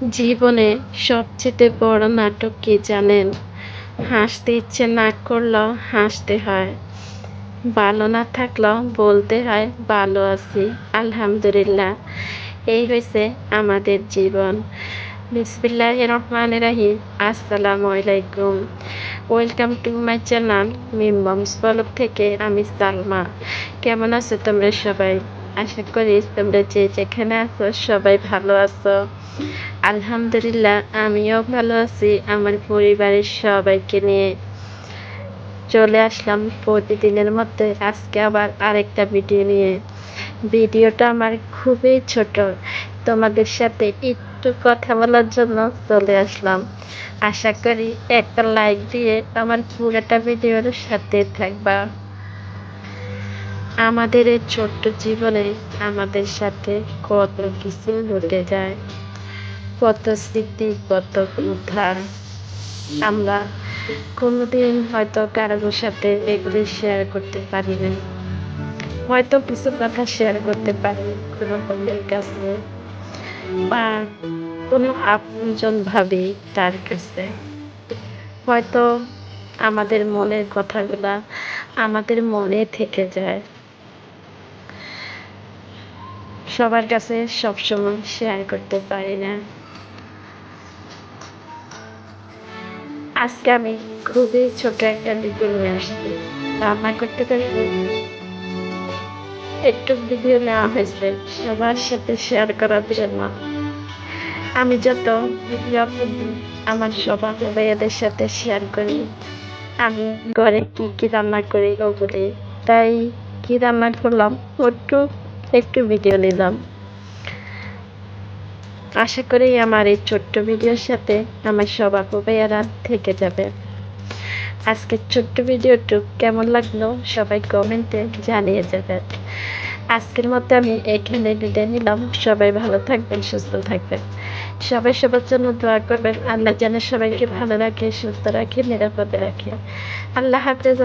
জীবনে সবচেয়ে বড় নাটক কি জানেন? হাসতে ইচ্ছে না করলেও হাসতে হয়। ভালো না থাকলেও বলতে হয়, ভালো আছি, আলহামদুলিল্লাহ। এই হয়েছে আমাদের জীবন। বিসমিল্লাহ রহমান রাহিম। আসসালামু আলাইকুম। ওয়েলকাম টু মাই চ্যানেল মিমবমস ব্লগ থেকে আমি সালমা। কেমন আছো তোমরা সবাই? আশা করি তোমরা যে যেখানে আছো সবাই ভালো আছো। আলহামদুলিল্লাহ, আমিও ভালো আছি। আমার পরিবারের সবাইকে নিয়ে চলে আসলাম প্রতিদিনের মধ্যে। আজকে আবার আরেকটা ভিডিও নিয়ে। ভিডিওটা আমার খুবই ছোট। তোমাদের সাথে একটু কথা বলার জন্য চলে আসলাম। আশা করি একটা লাইক দিয়ে আমার পুরোটা ভিডিওর সাথে থাকবা। আমাদের এই ছোট্ট জীবনে আমাদের সাথে কত কিছু ঘটে যায়। কত স্মৃতি কত উদ্ধার আমরা কোনোদিন হয়তো কারোর সাথে এগুলি শেয়ার করতে পারি না হয়তো কিছু কথা শেয়ার করতে পারি কোনো বন্ধুর কাছে বা কোনো আপনজন ভাবি তার কাছে। হয়তো আমাদের মনের কথাগুলা আমাদের মনে থেকে যায়। সবার কাছে সবসময় শেয়ার করতে পারি না। আজকে আমি খুবই ছোট একটা ভিডিও নিয়ে আসছি। রান্না করতে করতে একটু ভিডিও নেওয়া হয়েছে। সবার সাথে শেয়ার করার জন্য। আমি যত ভিডিও আমার সবার ভাইয়াদের সাথে শেয়ার করি, আমি ঘরে কি কি রান্না করি ওগুলি। তাই কি রান্না করলাম একটু একটু ভিডিও নিলাম। আশা করি আমার এই ছোট্ট ভিডিওর সাথে আমার সব আপু ভাইয়ারা থেকে যাবে। আজকের ছোট্ট ভিডিওটু কেমন লাগল সবাই কমেন্টে জানিয়ে যাবেন আজকের মতো আমি এখানে বিদায় নিলাম। সবাই ভালো থাকবেন, সুস্থ থাকবেন। সবাই সবার জন্য দোয়া করবেন। আল্লাহ যেন সবাইকে ভালো রাখে, সুস্থ রাখে, নিরাপদে রাখে। আল্লাহ হাফেজ।